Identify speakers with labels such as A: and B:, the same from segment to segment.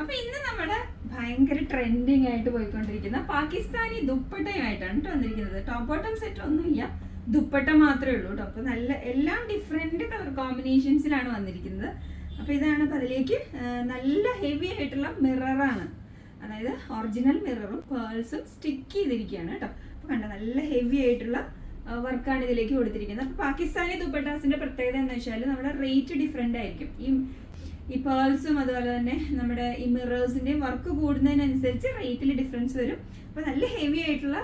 A: അപ്പൊ ഇന്ന് നമ്മുടെ ഭയങ്കര ട്രെൻഡിങ് ആയിട്ട് പോയിക്കൊണ്ടിരിക്കുന്ന പാകിസ്ഥാനി ദുപ്പട്ടയുമായിട്ടാണ് കേട്ടോ വന്നിരിക്കുന്നത്. ടോപ്പ് ബോട്ടം സെറ്റ് ഒന്നുമില്ല. ദുപ്പട്ട മാത്രമേ ഉള്ളൂ കേട്ടോ അപ്പൊ നല്ല എല്ലാം ഡിഫറെന്റ് കളർ കോമ്പിനേഷൻസിലാണ് വന്നിരിക്കുന്നത്. അപ്പൊ ഇതാണ് അപ്പൊ അതിലേക്ക് നല്ല ഹെവി ആയിട്ടുള്ള മിററാണ് അതായത് ഒറിജിനൽ മിററും പേൾസും സ്റ്റിക്ക് ചെയ്തിരിക്കുകയാണ് കേട്ടോ അപ്പൊ കണ്ട നല്ല ഹെവി ആയിട്ടുള്ള വർക്കാണ് ഇതിലേക്ക് കൊടുത്തിരിക്കുന്നത്. അപ്പൊ പാകിസ്ഥാനി ദുപ്പട്ടാസിന്റെ പ്രത്യേകത എന്ന് വെച്ചാൽ നമ്മുടെ റേറ്റ് ഡിഫറെന്റ് ആയിരിക്കും. ഈ ഈ പേൾസും അതുപോലെ തന്നെ നമ്മുടെ ഈ മിറേഴ്സിന്റെയും വർക്ക് കൂടുന്നതിനനുസരിച്ച് റേറ്റിൽ ഡിഫറൻസ് വരും. അപ്പൊ നല്ല ഹെവി ആയിട്ടുള്ള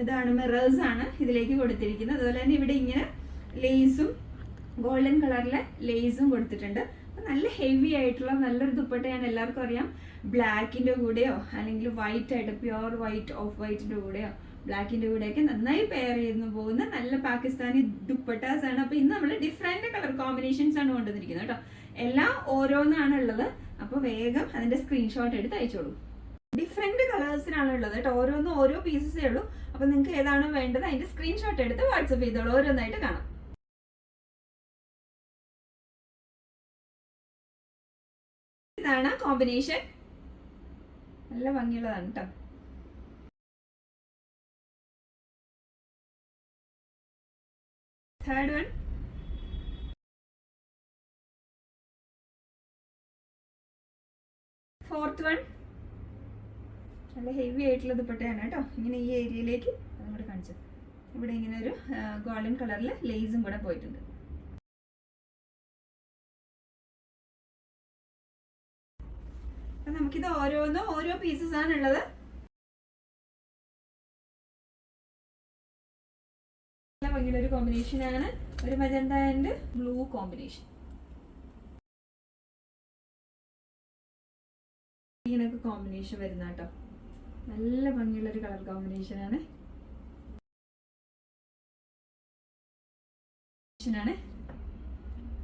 A: ഇതാണ് മിറേഴ്സ് ആണ് ഇതിലേക്ക് കൊടുത്തിരിക്കുന്നത്. അതുപോലെ തന്നെ ഇവിടെ ഇങ്ങനെ ലേസും ഗോൾഡൻ കളറിലെ ലേസും കൊടുത്തിട്ടുണ്ട്. നല്ല ഹെവി ആയിട്ടുള്ള നല്ലൊരു ദുപ്പട്ടയാണ് എല്ലാവർക്കും അറിയാം. ബ്ലാക്കിന്റെ കൂടെയോ അല്ലെങ്കിൽ വൈറ്റ് ആയിട്ട് പ്യുവർ വൈറ്റ് ഓഫ് വൈറ്റിന്റെ കൂടെയോ ബ്ലാക്കിന്റെ കൂടെയൊക്കെ നന്നായി പെയർ ചെയ്യുന്നു പോകുന്ന നല്ല പാകിസ്ഥാനി ദുപ്പട്ടാസ് ആണ് അപ്പൊ ഇന്ന് നമ്മൾ ഡിഫറെന്റ് കളർ കോമ്പിനേഷൻസ് ആണ് കൊണ്ടുവന്നിരിക്കുന്നത് കേട്ടോ. എല്ലാം ഓരോന്നാണ് ഉള്ളത് അപ്പൊ വേഗം അതിന്റെ സ്ക്രീൻഷോട്ട് എടുത്ത് അയച്ചോളൂ. ഡിഫറെന്റ് കളേഴ്സിനാണ് ഉള്ളത് കേട്ടോ. ഓരോന്നും ഓരോ പീസസേ ഉള്ളൂ. അപ്പൊ നിങ്ങൾക്ക് ഏതാണോ വേണ്ടത് അതിന്റെ സ്ക്രീൻഷോട്ട് എടുത്ത് വാട്സപ്പ് ചെയ്തോളൂ. ഓരോന്നായിട്ട് കാണാം. ഇതാണ് കോമ്പിനേഷൻ നല്ല ഭംഗിയുള്ളതാണ് കേട്ടോ. Third one. ഫോർത്ത് വൺ നല്ല ഹെവി ആയിട്ടുള്ളത് പെട്ടയാണ് കേട്ടോ. ഇങ്ങനെ ഈ ഏരിയയിലേക്ക് അതും കൂടെ കാണിച്ചു. ഇവിടെ ഇങ്ങനെ ഒരു ഗോൾഡൻ കളറിൽ ലേസും കൂടെ പോയിട്ടുണ്ട്. അപ്പം നമുക്കിത് ഓരോന്നും ഓരോ പീസസ് ആണ് ഉള്ളത്. ഭംഗിയുള്ള ഒരു കോമ്പിനേഷൻ ആണ്. ഒരു മജന്ത ആൻഡ് ബ്ലൂ കോമ്പിനേഷൻ ഇങ്ങനെയൊക്കെ കോമ്പിനേഷൻ വരുന്ന കേട്ടോ. നല്ല ഭംഗിയുള്ള ഒരു കളർ കോമ്പിനേഷൻ ആണ് ആണ്.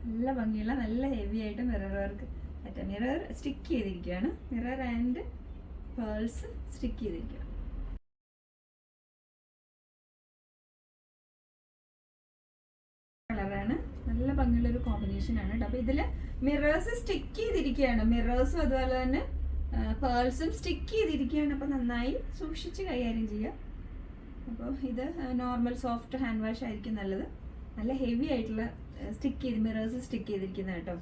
A: നല്ല ഭംഗിയുള്ള നല്ല ഹെവി ആയിട്ട് മിറർ വർക്ക് മറ്റേ മിറർ സ്റ്റിക്ക് ചെയ്തിരിക്കുകയാണ് മിറർ ആൻഡ് പേൾസ് സ്റ്റിക്ക് ചെയ്തിരിക്കുകയാണ് കളറാണ് നല്ല ഭംഗിയുള്ള ഒരു കോമ്പിനേഷൻ ആണ് കേട്ടോ അപ്പൊ ഇതിൽ മിറേഴ്സ് സ്റ്റിക്ക് ചെയ്തിരിക്കുകയാണ് മിറേഴ്സും അതുപോലെ തന്നെ പേൾസും സ്റ്റിക്ക് ചെയ്തിരിക്കുകയാണ് അപ്പൊ നന്നായി സൂക്ഷിച്ച് കൈകാര്യം ചെയ്യുക അപ്പോൾ ഇത് നോർമൽ സോഫ്റ്റ് ഹാൻഡ് വാഷ് ആയിരിക്കും നല്ലത്. നല്ല ഹെവി ആയിട്ടുള്ള സ്റ്റിക്ക് ചെയ്ത് മിറേഴ്സ് സ്റ്റിക്ക് ചെയ്തിരിക്കുന്നത് കേട്ടോ